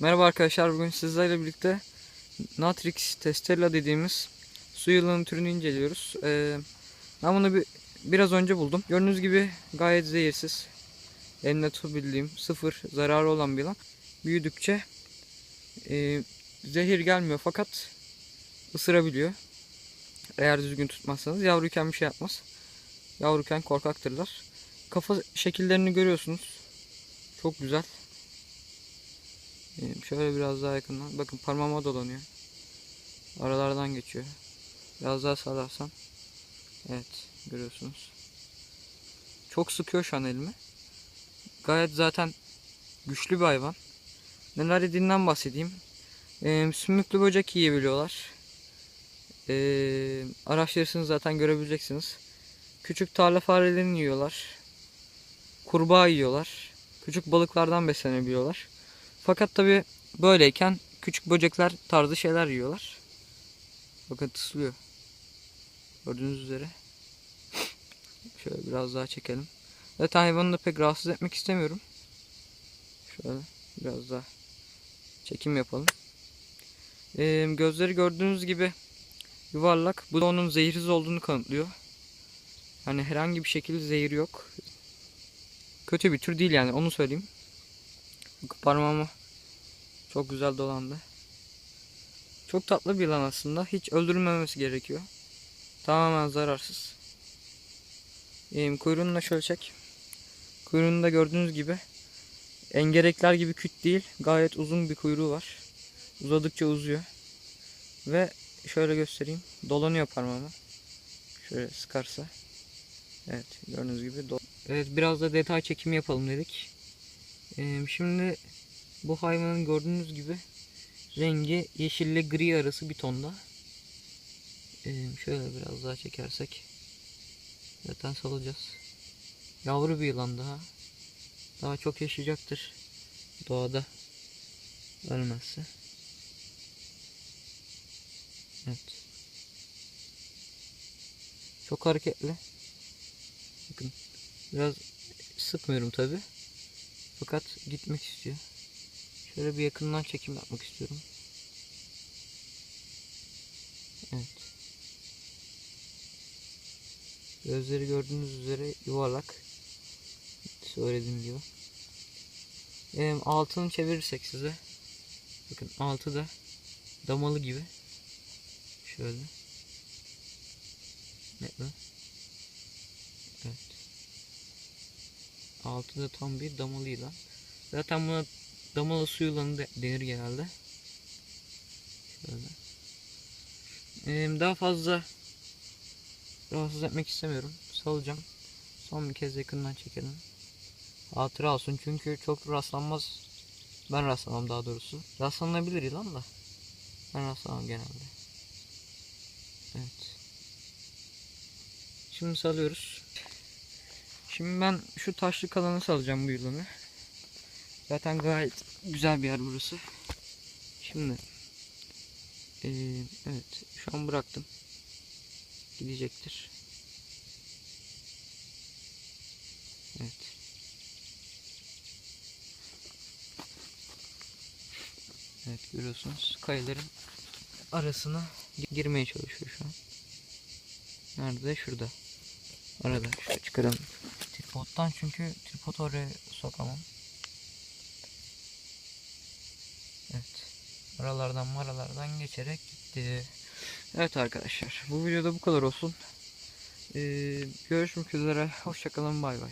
Merhaba arkadaşlar bugün sizlerle birlikte Natrix Testella dediğimiz su yılanı türünü inceliyoruz. Ee, ben bunu bir, biraz önce buldum. Gördüğünüz gibi gayet zehirsiz. Elimde tutabildiğim sıfır zararı olan bir yılan. Büyüdükçe e, zehir gelmiyor fakat ısırabiliyor. Eğer düzgün tutmazsanız yavruyken bir şey yapmaz. Yavruyken korkaktırlar. Kafa şekillerini görüyorsunuz. Çok güzel. Ee, Şöyle biraz daha yakından. Bakın parmağıma dolanıyor. Aralardan geçiyor. Biraz daha sağlarsam. Evet görüyorsunuz. Çok sıkıyor şu an elimi. Gayet zaten güçlü bir hayvan. Neler yediğinden bahsedeyim. Ee, sümüklü böcek yiyebiliyorlar. Ee, araştırırsınız zaten görebileceksiniz. Küçük tarla farelerini yiyorlar. Kurbağa yiyorlar. Küçük balıklardan beslenebiliyorlar. Fakat tabi böyleyken küçük böcekler tarzı şeyler yiyorlar. Bakın tıslıyor. Gördüğünüz üzere. Şöyle biraz daha çekelim. Zaten hayvanı da pek rahatsız etmek istemiyorum. Şöyle biraz daha çekim yapalım. Ee, gözleri gördüğünüz gibi yuvarlak. Bu da onun zehirsiz olduğunu kanıtlıyor. Hani herhangi bir şekilde zehir yok. Kötü bir tür değil yani onu söyleyeyim. Parmağıma çok güzel dolandı. Çok tatlı bir yılan aslında. Hiç öldürülmemesi gerekiyor. Tamamen zararsız. Ee, kuyruğunu da şöyle çek. Kuyruğunu da gördüğünüz gibi engerekler gibi küt değil. Gayet uzun bir kuyruğu var. Uzadıkça uzuyor. Ve şöyle göstereyim. Dolanıyor parmağıma. Şöyle sıkarsa. Evet gördüğünüz gibi. Evet biraz da detay çekimi yapalım dedik. Şimdi bu hayvanın gördüğünüz gibi rengi yeşille gri arası bir tonda. Şöyle biraz daha çekersek zaten salacağız. Yavru bir yılan daha. Daha çok yaşayacaktır doğada ölmezse. Evet. Çok hareketli. Bakın biraz sıkmıyorum tabi. Fakat gitmek istiyor. Şöyle bir yakından çekim yapmak istiyorum. Evet. Gözleri gördüğünüz üzere yuvarlak. Söylediğim gibi. Ee, altını çevirirsek size. Bakın altı da damalı gibi. Şöyle. Evet. Altı da tam bir damalı yılan. Zaten buna damalı su yılanı de- denir genelde. Şöyle. Ee, daha fazla rahatsız etmek istemiyorum. Salacağım. Son bir kez yakından çekelim. Hatıra olsun çünkü çok rastlanmaz. Ben rastlamam daha doğrusu. Rastlanabilir yılan da. Ben rastlamam genelde. Evet. Şimdi salıyoruz. Şimdi ben şu taşlık alanı salacağım bu yılanı. Zaten gayet güzel bir yer burası. Şimdi eee, evet şu an bıraktım. Gidecektir. Evet. Evet görüyorsunuz kayaların arasına girmeye çalışıyor şu an. Nerede? Şurada. Arada. Şöyle çıkaralım. Tripod'dan çünkü tripod oraya sokamam. Evet. Aralardan maralardan geçerek gitti. Evet arkadaşlar. Bu videoda bu kadar olsun. Ee, görüşmek üzere. Hoşçakalın. Bay bay.